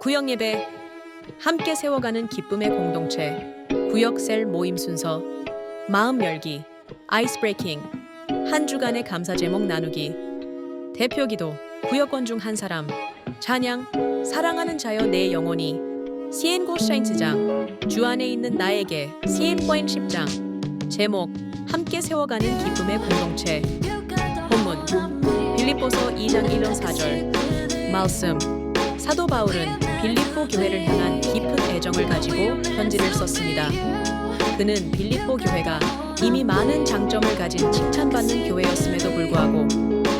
구역 예배 함께 세워가는 기쁨의 공동체 구역 셀 모임 순서 마음 열기 아이스 브레이킹 한 주간의 감사 제목 나누기 대표 기도 구역원 중 한 사람 찬양 사랑하는 자여 내 영혼이 시엔 고 샤인츠장 주 안에 있는 나에게 시엔 포인 10장 제목 함께 세워가는 기쁨의 공동체. 본문 빌립보서 2장 1절 4절. 말씀 사도 바울은 빌립보 교회를 향한 깊은 애정을 가지고 편지를 썼습니다. 그는 빌립보 교회가 이미 많은 장점을 가진 칭찬받는 교회였음에도 불구하고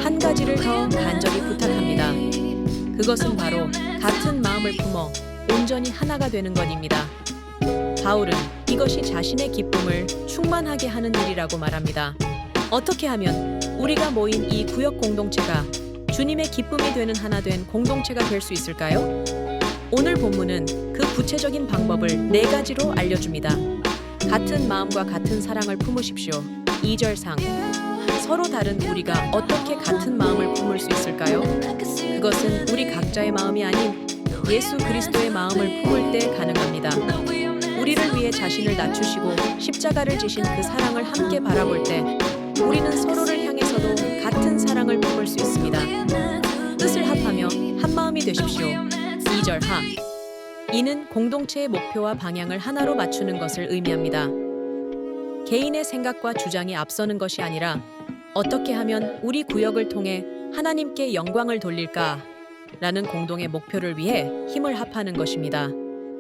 한 가지를 더 간절히 부탁합니다. 그것은 바로 같은 마음을 품어 온전히 하나가 되는 것입니다. 바울은 이것이 자신의 기쁨을 충만하게 하는 일이라고 말합니다. 어떻게 하면 우리가 모인 이 구역 공동체가 주님의 기쁨이 되는 하나 된 공동체가 될 수 있을까요? 오늘 본문은 그 구체적인 방법을 네 가지로 알려줍니다. 같은 마음과 같은 사랑을 품으십시오. 2절 상 서로 다른 우리가 어떻게 같은 마음을 품을 수 있을까요? 그것은 우리 각자의 마음이 아닌 예수 그리스도의 마음을 품을 때 가능합니다. 우리를 위해 자신을 낮추시고 십자가를 지신 그 사랑을 함께 바라볼 때 우리는 서로를 향해 서도 같은 사랑을 품을 수 있습니다. 뜻을 합하며 한 마음이 되십시오. 2절 하. 이는 공동체의 목표와 방향을 하나로 맞추는 것을 의미합니다. 개인의 생각과 주장이 앞서는 것이 아니라 어떻게 하면 우리 구역을 통해 하나님께 영광을 돌릴까? 라는 공동의 목표를 위해 힘을 합하는 것입니다.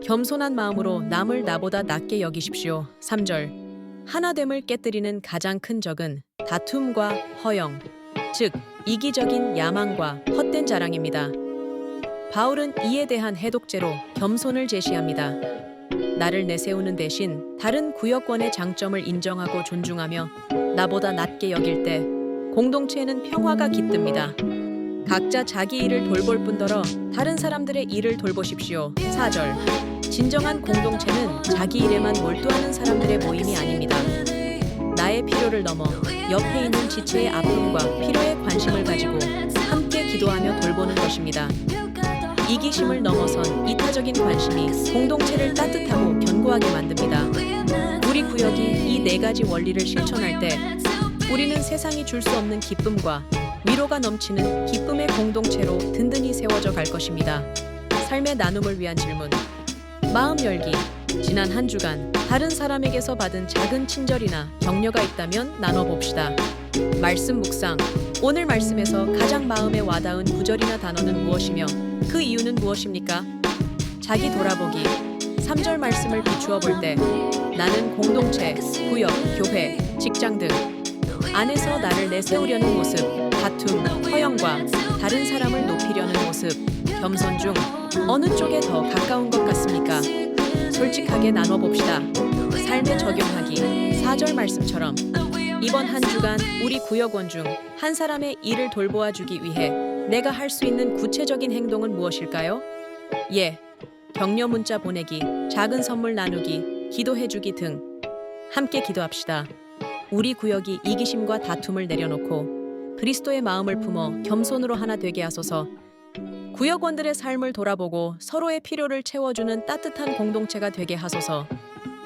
겸손한 마음으로 남을 나보다 낮게 여기십시오. 3절. 하나됨을 깨뜨리는 가장 큰 적은 다툼과 허영, 즉 이기적인 야망과 헛된 자랑입니다. 바울은 이에 대한 해독제로 겸손을 제시합니다. 나를 내세우는 대신 다른 구역원의 장점을 인정하고 존중하며 나보다 낮게 여길 때 공동체에는 평화가 깃듭니다. 각자 자기 일을 돌볼 뿐더러 다른 사람들의 일을 돌보십시오. 4절. 진정한 공동체는 자기 일에만 몰두하는 사람들의 모임이 아닙니다. 나의 필요를 넘어 옆에 있는 지체의 아픔과 필요에 관심을 가지고 함께 기도하며 돌보는 것입니다. 이기심을 넘어선 이타적인 관심이 공동체를 따뜻하고 견고하게 만듭니다. 우리 구역이 이 네 가지 원리를 실천할 때 우리는 세상이 줄 수 없는 기쁨과 위로가 넘치는 기쁨의 공동체로 든든히 세워져 갈 것입니다. 삶의 나눔을 위한 질문. 마음 열기. 지난 한 주간 다른 사람에게서 받은 작은 친절이나 격려가 있다면 나눠봅시다. 말씀 묵상. 오늘 말씀에서 가장 마음에 와닿은 구절이나 단어는 무엇이며 그 이유는 무엇입니까? 자기 돌아보기. 3절 말씀을 비추어 볼 때 나는 공동체, 구역, 교회, 직장 등 안에서 나를 내세우려는 모습, 다툼, 허영과 다른 사람을 높이려는 모습, 겸손 중 어느 쪽에 더 가까운 것 같습니까? 솔직하게 나눠봅시다. 삶에 적용하기 4절 말씀처럼 이번 한 주간 우리 구역원 중 한 사람의 일을 돌보아 주기 위해 내가 할 수 있는 구체적인 행동은 무엇일까요? 예, 격려 문자 보내기, 작은 선물 나누기, 기도해 주기 등 함께 기도합시다. 우리 구역이 이기심과 다툼을 내려놓고 그리스도의 마음을 품어 겸손으로 하나 되게 하소서. 구역원들의 삶을 돌아보고 서로의 필요를 채워주는 따뜻한 공동체가 되게 하소서.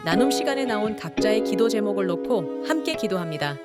나눔 시간에 나온 각자의 기도 제목을 놓고 함께 기도합니다.